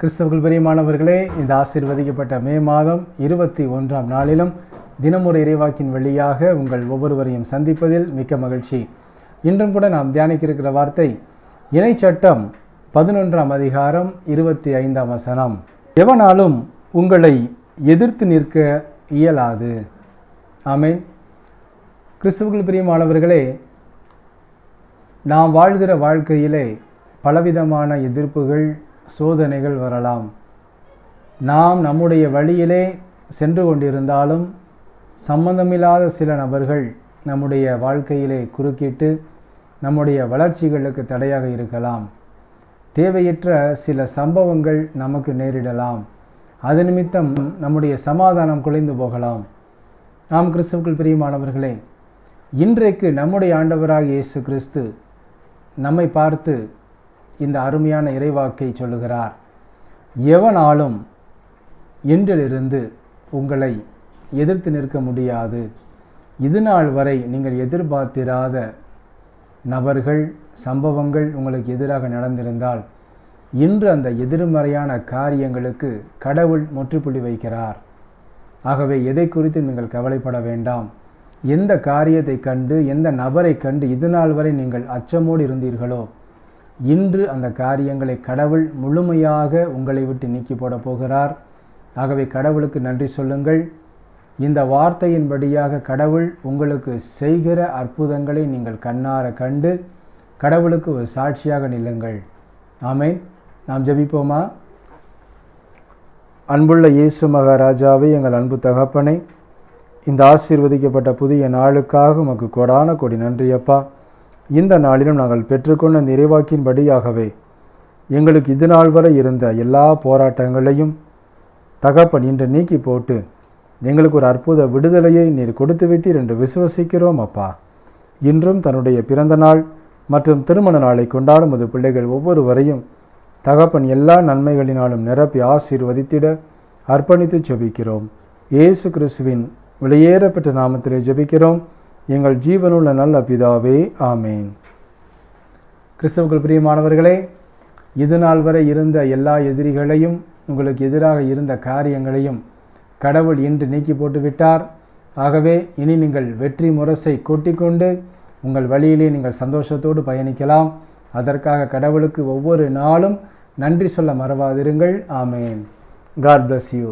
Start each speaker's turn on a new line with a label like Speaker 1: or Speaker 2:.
Speaker 1: கிறிஸ்தவர்கள் பெரியமானவர்களே இந்த ஆசீர்வதிக்கப்பட்ட மே மாதம் இருபத்தி ஒன்றாம் நாளிலும் தினமுறை இறைவாக்கின் வழியாக உங்கள் ஒவ்வொருவரையும் சந்திப்பதில் மிக்க மகிழ்ச்சி. இன்றும் கூட நாம் தியானிக்க இருக்கிற வார்த்தை இணைச்சட்டம் பதினொன்றாம் அதிகாரம் இருபத்தி ஐந்தாம் வசனம். எவனாலும் உங்களை எதிர்த்து நிற்க இயலாது. ஆமே கிறிஸ்துவுக்குள் பிரியமானவர்களே நாம் வாழ்கிற வாழ்க்கையிலே பலவிதமான எதிர்ப்புகள் சோதனைகள் வரலாம். நாம் நம்முடைய வழியிலே சென்று கொண்டிருந்தாலும் சம்பந்தமில்லாத சில நபர்கள் நம்முடைய வாழ்க்கையிலே குறுக்கிட்டு நம்முடைய வளர்ச்சிகளுக்கு தடையாக இருக்கலாம். தேவையற்ற சில சம்பவங்கள் நமக்கு நேரிடலாம். அது நிமித்தம் நம்முடைய சமாதானம் குலைந்து போகலாம். நாம் கிறிஸ்துவுக்குள் பிரியமானவர்களே இன்றைக்கு நம்முடைய ஆண்டவராக இயேசு கிறிஸ்து நம்மை பார்த்து இந்த அருமையான இறைவாக்கை சொல்லுகிறார். எவனாலும் இன்றிலிருந்து உங்களை எதிர்த்து நிற்க முடியாது. இது நாள் வரை நீங்கள் எதிர்பார்த்திராத நபர்கள் சம்பவங்கள் உங்களுக்கு எதிராக நடந்திருந்தால் இன்று அந்த எதிர்மறையான காரியங்களுக்கு கடவுள் முற்றுப்புள்ளி வைக்கிறார். ஆகவே எதை குறித்து நீங்கள் கவலைப்பட வேண்டாம். எந்த காரியத்தை கண்டு எந்த நபரை கண்டு இது நாள் வரை நீங்கள் அச்சமோடு இருந்தீர்களோ இன்று அந்த காரியங்களை கடவுள் முழுமையாக உங்களை விட்டு நீக்கி போட போகிறார். ஆகவே கடவுளுக்கு நன்றி சொல்லுங்கள். இந்த வார்த்தையின்படியாக கடவுள் உங்களுக்கு செய்கிற அற்புதங்களை நீங்கள் கண்ணார கண்டு கடவுளுக்கு ஒரு சாட்சியாக நில்லுங்கள். ஆமேன். நாம் ஜெபிப்போமா? அன்புள்ள இயேசு மகாராஜாவை எங்கள் அன்பு தகப்பனை இந்த ஆசீர்வதிக்கப்பட்ட புதிய நாளுக்காக உமக்கு கொடான கொடி நன்றியப்பா. இந்த நாளிலும் நாங்கள் பெற்றுக்கொண்ட நிறைவாக்கின்படியாகவே எங்களுக்கு இது நாள் வரை இருந்த எல்லா போராட்டங்களையும் தகப்பன் இன்று நீக்கி போட்டு எங்களுக்கு ஒரு அற்புத விடுதலையை நீர் கொடுத்து விட்டீர் என்று விசுவசிக்கிறோம் அப்பா. இன்றும் தன்னுடைய பிறந்த நாள் மற்றும் திருமண நாளை கொண்டாடும் அது பிள்ளைகள் ஒவ்வொருவரையும் தகப்பன் எல்லா நன்மைகளினாலும் நிரப்பி ஆசீர்வதித்திட அர்ப்பணித்து ஜெபிக்கிறோம் இயேசு கிறிஸ்துவின் வெளியேறப்பெற்ற நாமத்திலே ஜெபிக்கிறோம். எங்கள் ஜீவனுள்ள நல்ல பிதாவே ஆமேன். கிறிஸ்தவர்கள் பிரியமானவர்களே இது நாள் வரை இருந்த எல்லா எதிரிகளையும் உங்களுக்கு எதிராக இருந்த காரியங்களையும் கடவுள் இன்று நீக்கி போட்டு விட்டார் ஆகவே இனி நீங்கள் வெற்றி முரசை கொட்டிக்கொண்டு உங்கள் வழியிலே நீங்கள் சந்தோஷத்தோடு பயணிக்கலாம். அதற்காக கடவுளுக்கு ஒவ்வொரு நாளும் நன்றி சொல்ல மறவாதிருங்கள். ஆமேன். God bless you